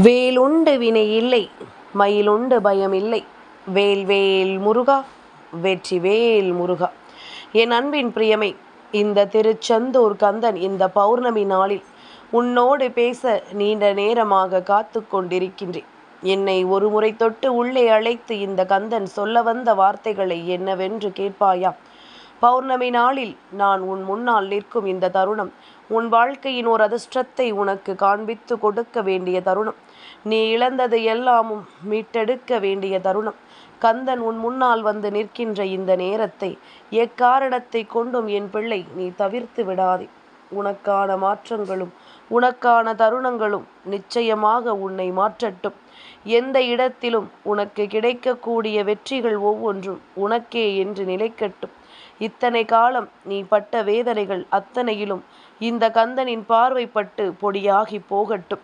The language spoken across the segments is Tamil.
வேலுண்டு வினை இல்லை மயிலுண்டு பயம் இல்லை. வேல் வேல் முருகா வெற்றி வேல் முருகா. என் அன்பின் பிரியமை இந்த திருச்செந்தூர் கந்தன் இந்த பௌர்ணமி நாளில் உன்னோடு பேச நீண்ட நேரமாக காத்து கொண்டிருக்கின்றேன். என்னை ஒரு முறை தொட்டு உள்ளே அழைத்து இந்த கந்தன் சொல்ல வந்த வார்த்தைகளை என்னவென்று கேட்பாயா பௌர்ணமி நாளில் நான் உன் முன்னால் நிற்கும் இந்த தருணம் உன் வாழ்க்கையின் ஒரு அதிர்ஷ்டத்தை உனக்கு காண்பித்து கொடுக்க வேண்டிய தருணம். நீ இழந்தது எல்லாமும் மீட்டெடுக்க வேண்டிய தருணம். கந்தன் உன் முன்னால் வந்து நிற்கின்ற இந்த நேரத்தை எக்காரணத்தை கொண்டும் என் பிள்ளை நீ தவிர்த்து விடாதே. உனக்கான மாற்றங்களும் உனக்கான தருணங்களும் நிச்சயமாக உன்னை மாற்றட்டும். எந்த இடத்திலும் உனக்கு கிடைக்கக்கூடிய வெற்றிகள் ஒவ்வொன்றும் உனக்கே என்று நிலைக்கட்டும். இத்தனை காலம் நீ பட்ட வேதனைகள் அத்தனையிலும் இந்த கந்தனின் பார்வைப்பட்டு பொடியாகி போகட்டும்.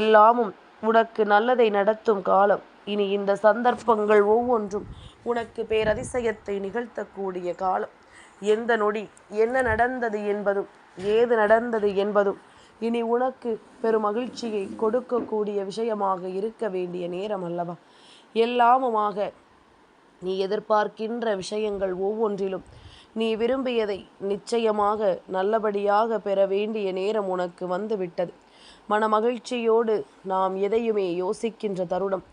எல்லாமும் உனக்கு நல்லதை நடத்தும் காலம். இனி இந்த சந்தர்ப்பங்கள் ஒவ்வொன்றும் உனக்கு பேரதிசயத்தை நிகழ்த்தக்கூடிய காலம். எந்த நொடி என்ன நடந்தது என்பதும் ஏது நடந்தது என்பதும் இனி உனக்கு பெரும் மகிழ்ச்சியை கொடுக்கக்கூடிய விஷயமாக இருக்க வேண்டிய நேரம் அல்லவா? எல்லாமுமாக நீ எதிர்பார்க்கின்ற விஷயங்கள் ஒவ்வொன்றிலும் நீ விரும்பியதை நிச்சயமாக நல்லபடியாக பெற வேண்டிய நேரம் உனக்கு வந்துவிட்டது. மனமகிழ்ச்சியோடு நாம் எதையுமே யோசிக்கின்ற தருணம்.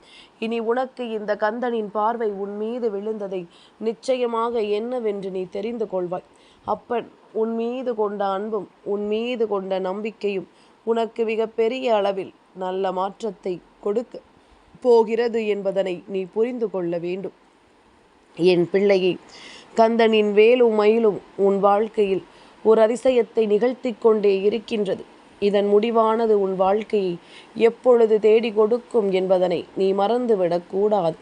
இனி உனக்கு இந்த கந்தனின் பார்வை உன் மீது விழுந்ததை நிச்சயமாக என்னவென்று நீ தெரிந்து கொள்வாய். அப்பன் உன் மீது கொண்ட அன்பும் உன் மீது கொண்ட நம்பிக்கையும் உனக்கு மிகப்பெரிய அளவில் நல்ல மாற்றத்தை கொடுக்க போகிறது என்பதனை நீ புரிந்து கொள்ள வேண்டும். என் பிள்ளையை கந்தனின் வேலும் மயிலும் உன் வாழ்க்கையில் ஒரு அதிசயத்தை நிகழ்த்தி கொண்டே இருக்கின்றது. இதன் முடிவானது உன் வாழ்க்கையை எப்பொழுது தேடி கொடுக்கும் என்பதனை நீ மறந்துவிடக்கூடாது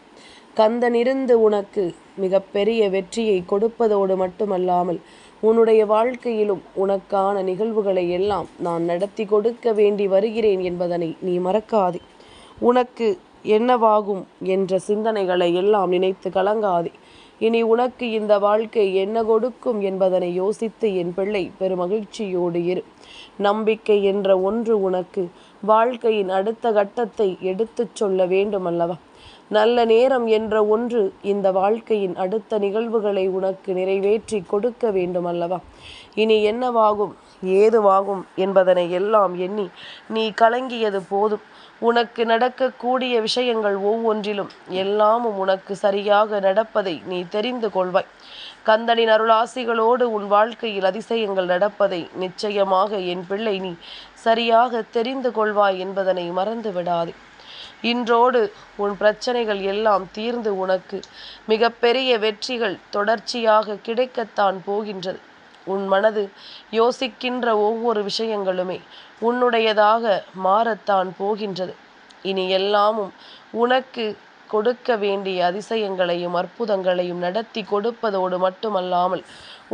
கந்தனிருந்து உனக்கு மிகப்பெரிய வெற்றியை கொடுப்பதோடு மட்டுமல்லாமல் உன்னுடைய வாழ்க்கையிலும் உனக்கான நிகழ்வுகளை எல்லாம் நான் நடத்தி கொடுக்க வேண்டி வருகிறேன் என்பதனை நீ மறக்காதே. உனக்கு என்னவாகும் என்ற சிந்தனைகளை எல்லாம் நினைத்து கலங்காதே. இனி உனக்கு இந்த வாழ்க்கை என்ன கொடுக்கும் என்பதனை யோசித்து என் பிள்ளை பெருமகிழ்ச்சியோடு இரு. நம்பிக்கை என்ற ஒன்று உனக்கு வாழ்க்கையின் அடுத்த கட்டத்தை எடுத்துச் சொல்ல வேண்டும் அல்லவா நல்ல நேரம் என்ற ஒன்று இந்த வாழ்க்கையின் அடுத்த நிகழ்வுகளை உனக்கு நிறைவேற்றி கொடுக்க வேண்டும் அல்லவா இனி என்னவாகும் ஏதுவாகும் என்பதனை எல்லாம் எண்ணி நீ கலங்கியது போதும். உனக்கு நடக்கக்கூடிய விஷயங்கள் ஒவ்வொன்றிலும் எல்லாமும் உனக்கு சரியாக நடப்பதை நீ தெரிந்து கொள்வாய். கந்தனின் அருளாசிகளோடு உன் வாழ்க்கையில் அதிசயங்கள் நடப்பதை நிச்சயமாக என் பிள்ளை நீ சரியாக தெரிந்து கொள்வாய் என்பதனை மறந்து விடாதே இன்றோடு உன் பிரச்சனைகள் எல்லாம் தீர்ந்து உனக்கு மிகப்பெரிய வெற்றிகள் தொடர்ச்சியாக கிடைக்கத்தான் போகின்றது. உன் மனது யோசிக்கின்ற ஒவ்வொரு விஷயங்களுமே உன்னுடையதாக மாறத்தான் போகின்றது. இனி எல்லாமும் உனக்கு கொடுக்க வேண்டிய அதிசயங்களையும் அற்புதங்களையும் நடத்தி கொடுப்பதோடு மட்டுமல்லாமல்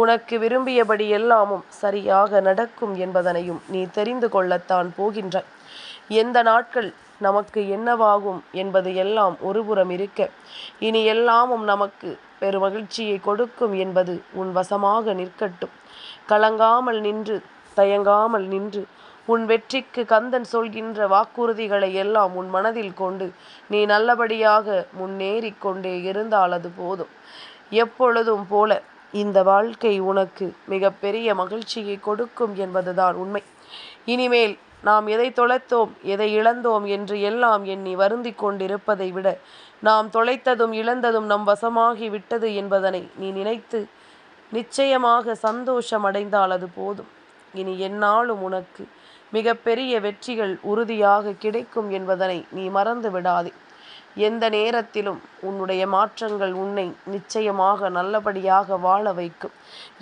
உனக்கு விரும்பியபடி எல்லாமும் சரியாக நடக்கும் என்பதனையும் நீ தெரிந்து கொள்ளத்தான் போகின்றாய். எந்த நாட்கள் நமக்கு என்னவாகும் என்பது எல்லாம் ஒருபுறம் இருக்க இனி எல்லாமும் நமக்கு பெருமகிழ்ச்சியை கொடுக்கும் என்பது உன் வசமாக நிற்கட்டும். கலங்காமல் நின்று தயங்காமல் நின்று உன் வெற்றிக்கு கந்தன் சொல்கின்ற வாக்குறுதிகளை எல்லாம் உன் மனதில் கொண்டு நீ நல்லபடியாக முன்னேறி கொண்டே இருந்தால் அது போதும். எப்பொழுதும் போல இந்த வாழ்க்கை உனக்கு மிகப்பெரிய மகிழ்ச்சியை கொடுக்கும் என்பதுதான் உண்மை. இனிமேல் நாம் எதை தொலைத்தோம் எதை இழந்தோம் என்று எல்லாம் எண்ணி வருந்தி கொண்டிருப்பதை விட நாம் தொலைத்ததும் இழந்ததும் நம் வசமாகி விட்டது என்பதனை நீ நினைத்து நிச்சயமாக சந்தோஷம் அடைந்தால் அது போதும். இனி என்னாலும் உனக்கு மிகப்பெரிய வெற்றிகள் உறுதியாக கிடைக்கும் என்பதனை நீ மறந்து விடாதே. எந்த நேரத்திலும் உன்னுடைய மாற்றங்கள் உன்னை நிச்சயமாக நல்லபடியாக வாழ வைக்கும்.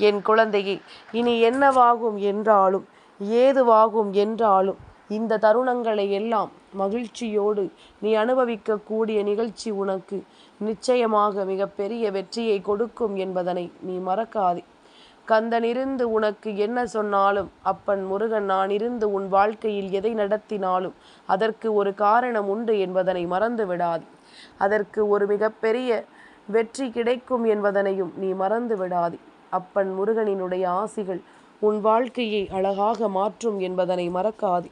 என் குழந்தையே இனி என்னவாகும் என்றாலும் ஏதுவாகும் என்றாலும் இந்த தருணங்களை எல்லாம் மகிழ்ச்சியோடு நீ அனுபவிக்கக்கூடிய நிகழ்ச்சி உனக்கு நிச்சயமாக மிகப்பெரிய வெற்றியை கொடுக்கும் என்பதனை நீ மறக்காதே. கந்தனிருந்து உனக்கு என்ன சொன்னாலும் அப்பன் முருகன் நான் இருந்து உன் வாழ்க்கையில் எதை நடத்தினாலும் அதற்கு ஒரு காரணம் உண்டு என்பதனை மறந்து விடாது. அதற்கு ஒரு மிகப்பெரிய வெற்றி கிடைக்கும் என்பதனையும் நீ மறந்து விடாது. அப்பன் முருகனினுடைய ஆசிகள் உன் வாழ்க்கையை அழகாக மாற்றும் என்பதனை மறக்காது.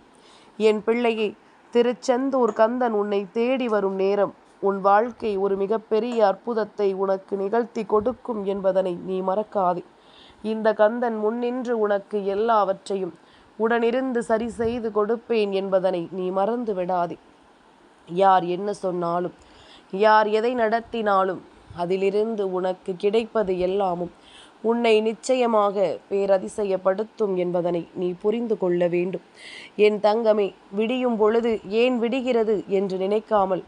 என் பிள்ளையை திருச்செந்தூர் கந்தன் உன்னை தேடி வரும் நேரம் உன் வாழ்க்கை ஒரு மிகப்பெரிய அற்புதத்தை உனக்கு நிகழ்த்தி கொடுக்கும் என்பதனை நீ மறக்காதே. இந்த கந்தன் முன்னின்று உனக்கு எல்லாவற்றையும் உடனிருந்து சரி செய்து கொடுப்பேன் என்பதனை நீ மறந்து விடாதே. யார் என்ன சொன்னாலும் யார் எதை நடத்தினாலும் அதிலிருந்து உனக்கு கிடைப்பது எல்லாமும் உன்னை நிச்சயமாக பேரதிசயப்படுத்தும் என்பதனை நீ புரிந்து கொள்ள வேண்டும். என் தங்கமே விடியும் பொழுது ஏன் விடுகிறது என்று நினைக்காமல்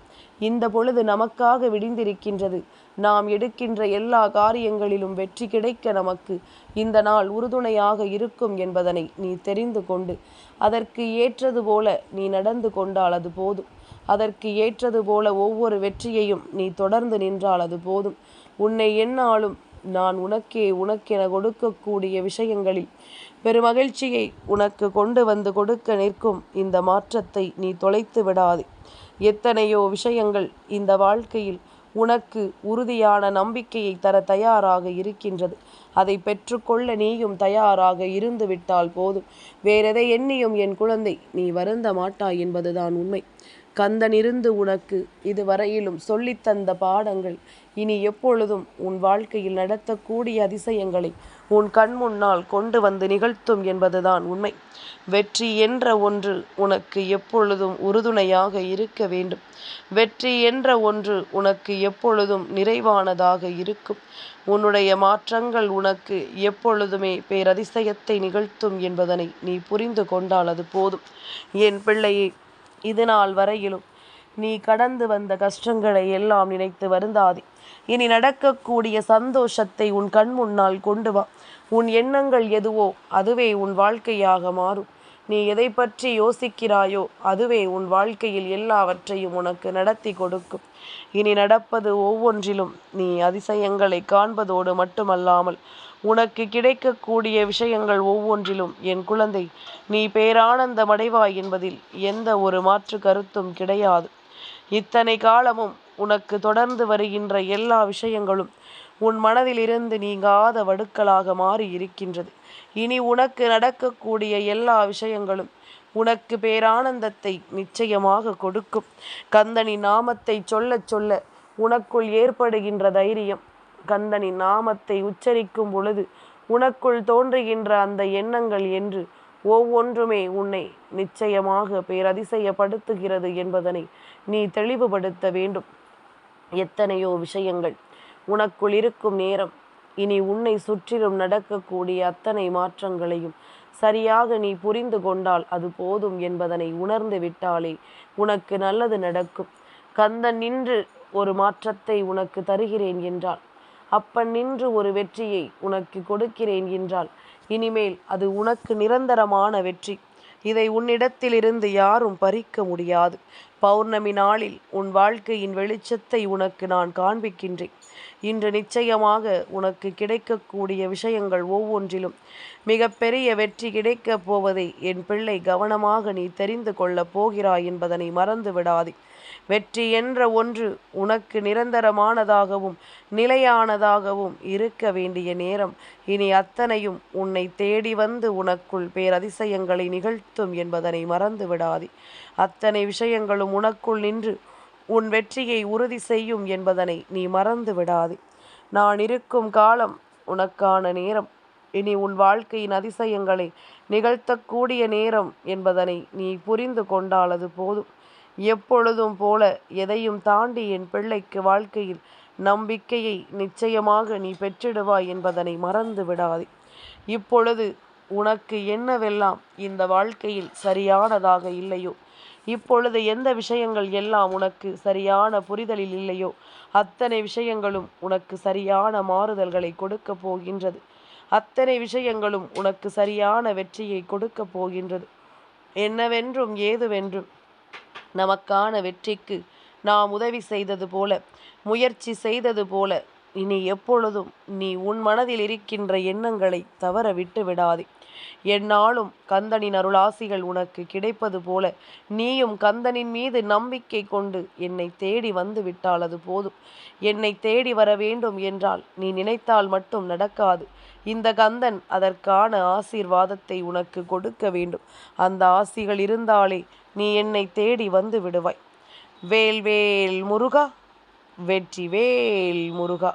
இந்த பொழுது நமக்காக விடிந்திருக்கின்றது. நாம் எடுக்கின்ற எல்லா காரியங்களிலும் வெற்றி கிடைக்க நமக்கு இந்த நாள் உறுதுணையாக இருக்கும் என்பதனை நீ தெரிந்து கொண்டு அதற்கு ஏற்றது போல நீ நடந்து கொண்டால் அது போதும். அதற்கு ஏற்றது போல ஒவ்வொரு வெற்றியையும் நீ தொடர்ந்து நின்றால் அது போதும். உன்னை என்னாலும் நான் உனக்கே உனக்கென கொடுக்கக்கூடிய விஷயங்களில் பெருமகிழ்ச்சியை உனக்கு கொண்டு வந்து கொடுக்க நிற்கும் இந்த மாற்றத்தை நீ தொலைத்து விடாதே. எத்தனையோ விஷயங்கள் இந்த வாழ்க்கையில் உனக்கு உறுதியான நம்பிக்கையை தர தயாராக இருக்கின்றது. அதை பெற்றுக்கொள்ள நீயும் தயாராக இருந்து விட்டால் போதும். வேறெதை எண்ணியும் என் குழந்தை நீ வருந்த மாட்டாய் என்பதுதான் உண்மை. கந்தனிருந்து உனக்கு இதுவரையிலும் சொல்லித்தந்த பாடங்கள் இனி எப்பொழுதும் உன் வாழ்க்கையில் நடத்தக்கூடிய அதிசயங்களை உன் கண் முன்னால் கொண்டு வந்து நிகழ்த்தும் என்பதுதான் உண்மை. வெற்றி என்ற ஒன்று உனக்கு எப்பொழுதும் உறுதுணையாக இருக்க வேண்டும். வெற்றி என்ற ஒன்று உனக்கு எப்பொழுதும் நிறைவானதாக இருக்கும். உன்னுடைய மாற்றங்கள் உனக்கு எப்பொழுதுமே பேரதிசயத்தை நிகழ்த்தும் என்பதனை நீ புரிந்து கொண்டால் அது போதும். என் பிள்ளையே இது நாள் வரையிலும் நீ கடந்து வந்த கஷ்டங்களை எல்லாம் நினைத்து வருந்தாதே. இனி நடக்கக்கூடிய சந்தோஷத்தை உன் கண் முன்னால் கொண்டு வா. உன் எண்ணங்கள் எதுவோ அதுவே உன் வாழ்க்கையாக மாறும். நீ எதை பற்றி யோசிக்கிறாயோ அதுவே உன் வாழ்க்கையில் எல்லாவற்றையும் உனக்கு நடத்தி கொடுக்கும். இனி நடப்பது ஒவ்வொன்றிலும் நீ அதிசயங்களை காண்பதோடு மட்டுமல்லாமல் உனக்கு கிடைக்கக்கூடிய விஷயங்கள் ஒவ்வொன்றிலும் என் குழந்தை நீ பேரானந்தமடைவாய் என்பதில் எந்த ஒரு மாற்று கருத்தும் கிடையாது. இத்தனை காலமும் உனக்கு தொடர்ந்து வருகின்ற எல்லா விஷயங்களும் உன் மனதிலிருந்து நீங்காத வடுக்களாக மாறி இருக்கின்றது இனி உனக்கு நடக்கக்கூடிய எல்லா விஷயங்களும் உனக்கு பேரானந்தத்தை நிச்சயமாக கொடுக்கும். கந்தனின் நாமத்தை சொல்ல சொல்ல உனக்குள் ஏற்படுகின்ற தைரியம் கந்தனின் நாமத்தை உச்சரிக்கும் பொழுது உனக்குள் தோன்றுகின்ற அந்த எண்ணங்கள் என்று ஒவ்வொன்றுமே உன்னை நிச்சயமாக பேரதிசயப்படுத்துகிறது என்பதனை நீ தெளிவுபடுத்த வேண்டும். எத்தனையோ விஷயங்கள். உனக்குள் இருக்கும் நேரம். இனி உன்னை சுற்றிலும் நடக்கக்கூடிய அத்தனை மாற்றங்களையும் சரியாக நீ புரிந்து கொண்டால் அது போதும் என்பதனை உணர்ந்து விட்டாலே உனக்கு நல்லது நடக்கும். கந்தன் நின்று ஒரு மாற்றத்தை உனக்கு தருகிறேன் என்றால் அப்பன் நின்று ஒரு வெற்றியை உனக்கு கொடுக்கிறேன் என்றால் இனிமேல் அது உனக்கு நிரந்தரமான வெற்றி. இதை உன்னிடத்திலிருந்து யாரும் பறிக்க முடியாது. பௌர்ணமி நாளில் உன் வாழ்க்கையின் வெளிச்சத்தை உனக்கு நான் காண்பிக்கின்றேன். இன்று நிச்சயமாக உனக்கு கிடைக்கக்கூடிய விஷயங்கள் ஒவ்வொன்றிலும் மிகப்பெரிய வெற்றி கிடைக்கப் போவதை என் பிள்ளை கவனமாக நீ தெரிந்து கொள்ளப் போகிறாய் என்பதனை மறந்து விடாதே வெற்றி என்ற ஒன்று உனக்கு நிரந்தரமானதாகவும் நிலையானதாகவும் இருக்க வேண்டிய நேரம். இனி அத்தனையும் உன்னை தேடி வந்து உனக்குள் பேரதிசயங்களை நிகழ்த்தும் என்பதனை மறந்து விடாதே. அத்தனை விஷயங்களும் உனக்குள் நின்று உன் வெற்றியை உறுதி செய்யும் என்பதனை நீ மறந்து விடாதே. நான் இருக்கும் காலம் உனக்கான நேரம். இனி உன் வாழ்க்கையின் அதிசயங்களை நிகழ்த்தக்கூடிய நேரம் என்பதனை நீ புரிந்து கொண்டாலது போதும். எப்பொழுதும் போல எதையும் தாண்டி என் பிள்ளைக்கு வாழ்க்கையில் நம்பிக்கையை நிச்சயமாக நீ பெற்றிடுவாய் என்பதனை மறந்து விடாதே. இப்பொழுது உனக்கு என்னவெல்லாம் இந்த வாழ்க்கையில் சரியானதாக இல்லையோ? இப்பொழுது எந்த விஷயங்கள் எல்லாம் உனக்கு சரியான புரிதலில் இல்லையோ? அத்தனை விஷயங்களும் உனக்கு சரியான மாறுதல்களை கொடுக்க போகின்றது. அத்தனை விஷயங்களும் உனக்கு சரியான வெற்றியை கொடுக்க போகின்றது. என்னவென்றும் ஏதுவென்றும் நமக்கான வெற்றிக்கு நாம் உதவி செய்தது போல முயற்சி செய்தது போல இனி எப்பொழுதும் நீ உன் மனதில் இருக்கின்ற எண்ணங்களை தவற விட்டு விடாதே. என்னாலும் கந்தனின் அருளாசிகள் உனக்கு கிடைப்பது போல நீயும் கந்தனின் மீது நம்பிக்கை கொண்டு என்னை தேடி வந்து விட்டால் அது போதும். என்னை தேடி வர வேண்டும் என்றால் நீ நினைத்தால் மட்டும் நடக்காது. இந்த கந்தன் அதற்கான ஆசீர்வாதத்தை உனக்கு கொடுக்க வேண்டும். அந்த ஆசிகள் இருந்தாலே நீ என்னை தேடி வந்து விடுவாய். வேல் வேல் முருகா வெற்றி வேல் முருகா.